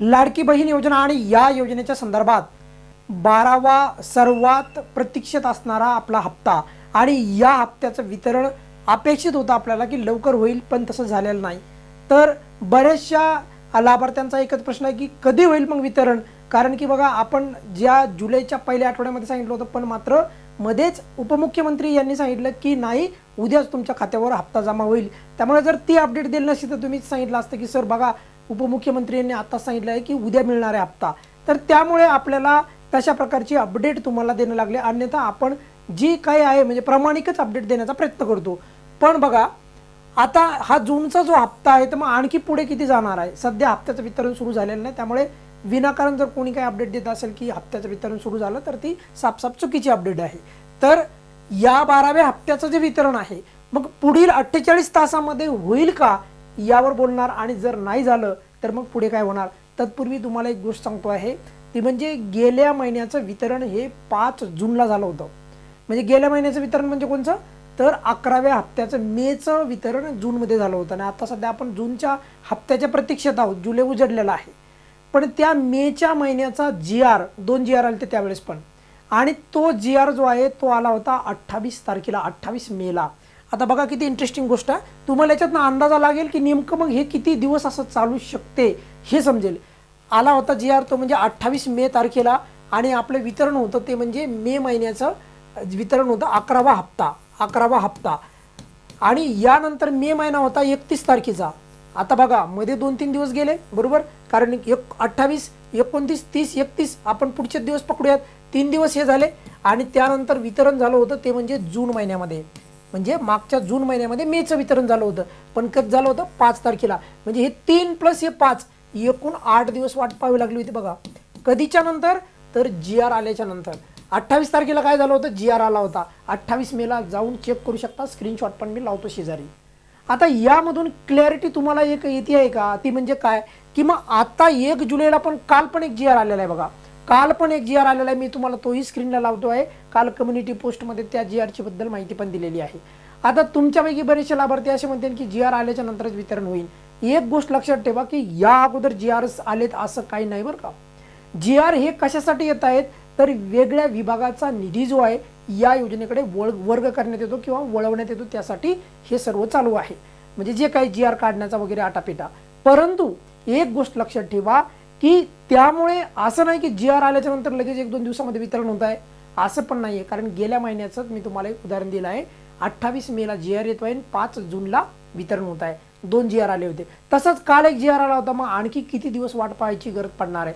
लाडकी बहीण योजना आणि या योजनेच्या संदर्भात बारावा सर्वात प्रतीक्षित असणारा आपला हप्ता आणि या हप्त्याचं वितरण अपेक्षित होतं आपल्याला की लवकर होईल पण तसं झालेलं नाही. तर बऱ्याचशा लाभार्थ्यांचा एकच प्रश्न आहे की कधी होईल मग वितरण? कारण की बघा आपण ज्या जुलैच्या पहिल्या आठवड्यामध्ये सांगितलं होतं पण मात्र मध्येच उपमुख्यमंत्री यांनी सांगितलं की नाही उद्याच तुमच्या खात्यावर हप्ता जमा होईल. त्यामुळे जर ती अपडेट दिली नसती तर तुम्हीच सांगितलं असतं की सर बघा उपमुख्यमंत्री यांनी आता सांगितलं आहे की उद्या मिळणार आहे हप्ता. तर त्यामुळे आपल्याला तशा प्रकारची अपडेट तुम्हाला देणं लागले. अन्यथा आपण जी काही आहे म्हणजे प्रामाणिकच अपडेट देण्याचा प्रयत्न करतो. पण बघा आता हा जूनचा जो हप्ता आहे तर मग आणखी पुढे किती जाणार आहे? सध्या हप्त्याचं वितरण सुरू झालेलं नाही. त्यामुळे विनाकारण जर कोणी काही अपडेट देत असेल की हप्त्याचं वितरण सुरू झालं तर ती सापसाप चुकीची अपडेट आहे. तर या बाराव्या हप्त्याचं जे वितरण आहे मग पुढील अठ्ठेचाळीस तासामध्ये होईल का? यावर बोलणार आणि जर नाही झालं तर मग पुढे काय होणार? तत्पूर्वी तुम्हाला एक गोष्ट सांगतो आहे. ती म्हणजे गेल्या महिन्याचं वितरण हे पाच जूनला झालं होतं. म्हणजे गेल्या महिन्याचं वितरण म्हणजे कोणचं? तर अकराव्या हप्त्याचं मेचं वितरण जूनमध्ये झालं होतं. आणि आता सध्या आपण जूनच्या हप्त्याच्या प्रतीक्षेत आहोत. जुलै उजडलेला आहे. पण त्या मेच्या महिन्याचा जी आर दोन जी आर आले ते त्यावेळेस पण. आणि तो जी आर जो आहे तो आला होता अठ्ठावीस तारखेला अठ्ठावीस मेला. आता बघा किती इंटरेस्टिंग गोष्ट आहे. तुम्हाला याच्यातनं अंदाजा लागेल की नेमकं मग हे किती दिवस असं चालू शकते हे समजेल. आला होता जी आर तो म्हणजे अठ्ठावीस मे तारखेला आणि आपलं वितरण होतं ते म्हणजे मे महिन्याचं वितरण होतं अकरावा हप्ता अकरावा हप्ता. आणि यानंतर मे महिना होता एकतीस तारखेचा. आता बघा मध्ये दोन तीन दिवस गेले बरोबर? कारण एक अठ्ठावीस एकोणतीस तीस एकतीस आपण पुढचे दिवस पकडूयात. तीन दिवस हे झाले आणि त्यानंतर वितरण झालं होतं ते म्हणजे जून महिन्यामध्ये. म्हणजे मागच्या जून महिन्यामध्ये मेचं वितरण झालं होतं. पण कधी झालं होतं पाच तारखेला. म्हणजे हे तीन प्लस हे पाच एकूण आठ दिवस वाट पाहावी लागली होती बघा. कधीच्या नंतर? तर जी आर आल्याच्यानंतर. अठ्ठावीस तारखेला काय झालं होतं? जी आर आला होता. अठ्ठावीस मेला जाऊन चेक करू शकता. स्क्रीनशॉट पण मी लावतो शेजारी. आता यामधून क्लॅरिटी तुम्हाला एक येते आहे का? ती म्हणजे काय? की मग आता एक जुलैला पण काल पण एक जी आर आलेला आहे बघा. काल पण एक जी आर आलेला आहे. मी तुम्हाला तोही स्क्रीनला लावतो आहे. काल कम्युनिटी पोस्टमध्ये त्या जी आरची बद्दल माहिती पण दिलेली आहे. आता तुमच्यापैकी बरेचसे लाभार्थी असे म्हणतील की जी आर आल्याच्या नंतरच वितरण होईल. एक गोष्ट लक्षात ठेवा की या अगोदर जी आर आलेत असं काही नाही बरं का. जी आर हे कशासाठी येत आहेत? तर वेगळ्या विभागाचा निधी जो आहे या योजनेकडे वळ वर्ग करण्यात येतो किंवा वळवण्यात येतो त्यासाठी हे सर्व चालू आहे. म्हणजे जे काही जी आर काढण्याचा वगैरे आटापिटा. परंतु एक गोष्ट लक्षात ठेवा की त्यामुळे असं नाही की जी आर आल्याच्यानंतर लगेच एक दोन दिवसामध्ये वितरण होत आहे. असं पण नाही आहे कारण गेल्या महिन्याचं मी तुम्हाला एक उदाहरण दिलं आहे. अठ्ठावीस मेला जी आर येतो आहे आणि पाच जूनला वितरण होत आहे. दोन जी आर आले होते. तसंच काल एक जी आर आला होता. मग आणखी किती दिवस वाट पाहायची गरज पडणार आहे?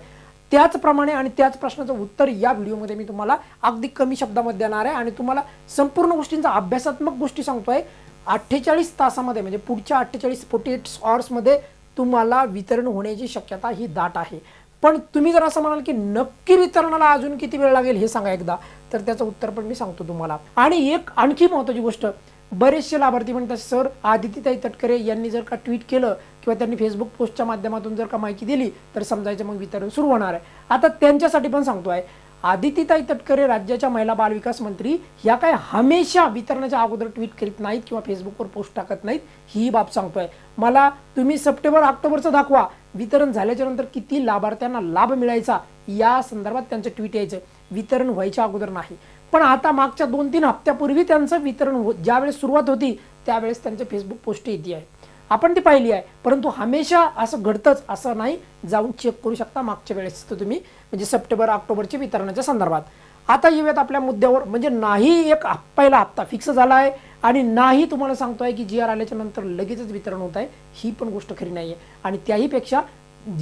त्याचप्रमाणे आणि त्याच प्रश्नाचं उत्तर या व्हिडिओमध्ये मी तुम्हाला अगदी कमी शब्दामध्ये देणार आहे. आणि तुम्हाला संपूर्ण गोष्टींचा अभ्यासात्मक गोष्टी सांगतोय. अठ्ठेचाळीस तासामध्ये म्हणजे पुढच्या अठ्ठेचाळीस फोर्टी एट आवर्समध्ये तुम्हाला वितरण होण्याची शक्यता ही दाट आहे. पण तुम्ही जर असं म्हणाल की नक्की वितरणाला अजून किती वेळ लागेल हे सांगा एकदा तर त्याचं उत्तर पण मी सांगतो तुम्हाला. आणि एक आणखी महत्त्वाची गोष्ट बरेचसे लाभार्थी म्हणतात सर आदितीताई तटकरे यांनी जर का ट्विट केलं किंवा त्यांनी फेसबुक पोस्टच्या माध्यमातून जर का माहिती दिली तर समजायचं मग वितरण सुरू होणार आहे. आता त्यांच्यासाठी पण सांगतो आहे आदितीताई तटकरे राज्याच्या महिला बालविकास मंत्री या काय हमेशा वितरणाच्या अगोदर ट्विट करीत नाहीत किंवा फेसबुकवर पोस्ट टाकत नाहीत ही बाब सांगतोय. मला तुम्ही सप्टेंबर ऑक्टोबरचं दाखवा. वितरण झाल्याच्यानंतर किती लाभार्थ्यांना लाभ मिळायचा? या संदर्भात त्यांचं ट्विट यायचं. वितरण व्हायच्या अगोदर नाही. पण आता मागच्या दोन तीन हप्त्यापूर्वी त्यांचं वितरण हो ज्यावेळेस सुरुवात होती त्यावेळेस त्यांचे फेसबुक पोस्ट येते आहे. आपण ती पाहिली आहे. परंतु हमेशा असं घडतंच असं नाही जाऊन चेक करू शकता मागच्या वेळेस तर तुम्ही म्हणजे सप्टेंबर ऑक्टोबरच्या वितरणाच्या संदर्भात. आता येऊयात आपल्या मुद्द्यावर म्हणजे नाही एक पहिला हप्ता फिक्स झाला आहे आणि नाही तुम्हाला सांगतोय की जी आर आल्याच्यानंतर लगेचच वितरण होत आहे ही पण गोष्ट खरी नाही आहे. आणि त्याहीपेक्षा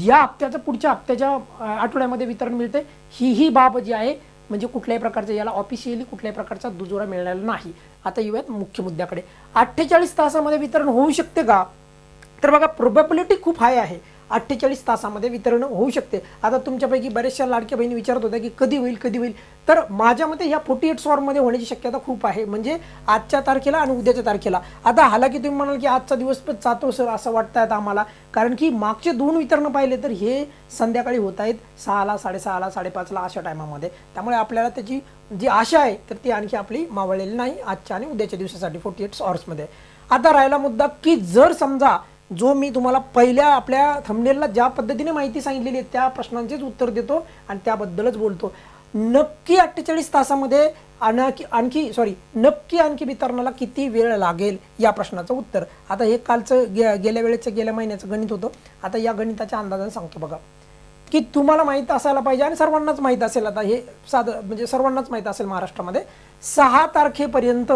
या हप्त्याचं पुढच्या हप्त्याच्या आठवड्यामध्ये वितरण मिळते ही ही बाब जी आहे म्हणजे कुठल्याही प्रकारचं याला ऑफिशियली कुठल्याही प्रकारचा दुजोरा मिळालेला नाही. आता येऊयात मुख्य मुद्द्याकडे. अठ्ठेचाळीस तासामध्ये वितरण होऊ शकते का? तर बघा प्रोबॅबिलिटी खूप हाय आहे. अठ्ठेचाळीस तासामध्ये वितरण होऊ शकते. आता तुमच्यापैकी बऱ्याचशा लाडक्या बहिणी विचारत होत्या की कधी होईल कधी होईल? तर माझ्या मते ह्या फोर्टी एट सॉरमध्ये होण्याची शक्यता खूप आहे. म्हणजे आजच्या तारखेला आणि उद्याच्या तारखेला. आता हालाकी तुम्ही म्हणाल की आजचा दिवस पण जातो सर असं वाटतं आहेत आम्हाला. कारण की मागचे दोन वितरणं पाहिले तर हे संध्याकाळी होत आहेत सहाला साडेसहाला साडेपाचला अशा टायमामध्ये. त्यामुळे आपल्याला त्याची जी आशा आहे तर ती आणखी आपली मावळलेली नाही आजच्या आणि उद्याच्या दिवसासाठी फोर्टी एट सॉर्समध्ये आता राहिला मुद्दा की जर समजा जो मी तुम्हाला पहिल्या आपल्या थंबनेलला ज्या पद्धतीने माहिती सांगितलेली आहे त्या प्रश्नांचेच उत्तर देतो आणि त्याबद्दलच बोलतो. नक्की अठ्ठेचाळीस तासामध्ये आणखी आणखी सॉरी नक्की आणखी वितरणाला किती वेळ लागेल या प्रश्नाचं उत्तर. आता हे कालचं गे गेल्या वेळेचं गेल्या महिन्याचं गणित होतं. आता या गणिताच्या अंदाजाने सांगतो बघा. की तुम्हाला माहीत असायला पाहिजे आणि सर्वांनाच माहीत असेल आता हे साधं म्हणजे सर्वांनाच माहीत असेल महाराष्ट्रामध्ये. सहा तारखेपर्यंत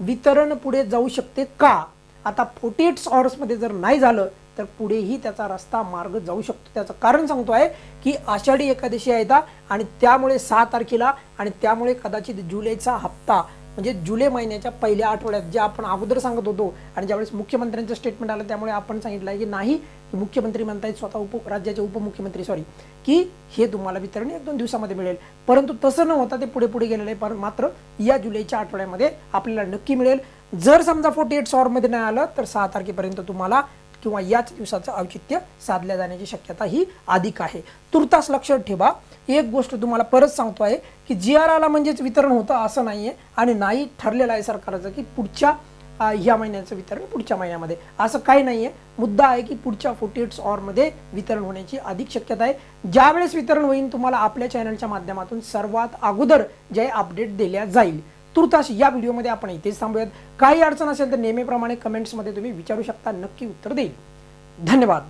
वितरण पुढे जाऊ शकते का? आता फोर्टी एटमध्ये जर नाही झालं तर पुढेही त्याचा रस्ता मार्ग जाऊ शकतो. त्याचं कारण सांगतो आहे की आषाढी एकादशी आहे आणि त्यामुळे सहा तारखेला आणि त्यामुळे कदाचित जुलैचा हप्ता म्हणजे जुलै महिन्याच्या पहिल्या आठवड्यात जे आपण अगोदर सांगत होतो आणि ज्यावेळेस मुख्यमंत्र्यांचं स्टेटमेंट आलं त्यामुळे आपण सांगितलं आहे की नाही मुख्यमंत्री म्हणतायत स्वतः उप राज्याचे उपमुख्यमंत्री सॉरी की हे तुम्हाला वितरण एक दोन दिवसामध्ये मिळेल. परंतु तसं न होता ते पुढे पुढे गेलेलं आहे पण मात्र या जुलैच्या आठवड्यामध्ये आपल्याला नक्की मिळेल. जर समजा फोर्टी एट सॉवरमध्ये नाही आलं तर सहा तारखेपर्यंत तुम्हाला किंवा याच दिवसाचं औचित्य साधल्या जाण्याची शक्यता ही अधिक आहे. तुर्तास लक्षात ठेवा. एक गोष्ट तुम्हाला परत सांगतो आहे की जी आर आला म्हणजेच वितरण होतं असं नाही आहे आणि नाही ठरलेलं आहे सरकारचं की पुढच्या ह्या महिन्याचं वितरण पुढच्या महिन्यामध्ये. असं काही नाही आहे मुद्दा आहे की पुढच्या फोर्टी एट्समध्ये वितरण होण्याची अधिक शक्यता आहे. ज्यावेळेस वितरण होईल तुम्हाला आपल्या चॅनलच्या माध्यमातून सर्वात अगोदर जे अपडेट दिल्या जाईल. तुर्तास या व्हिडिओमध्ये आपण इथेच थांबूयात. काही अडचण असेल तर नेहमीप्रमाणे कमेंट्समध्ये तुम्ही विचारू शकता. नक्की उत्तर देईल. धन्यवाद.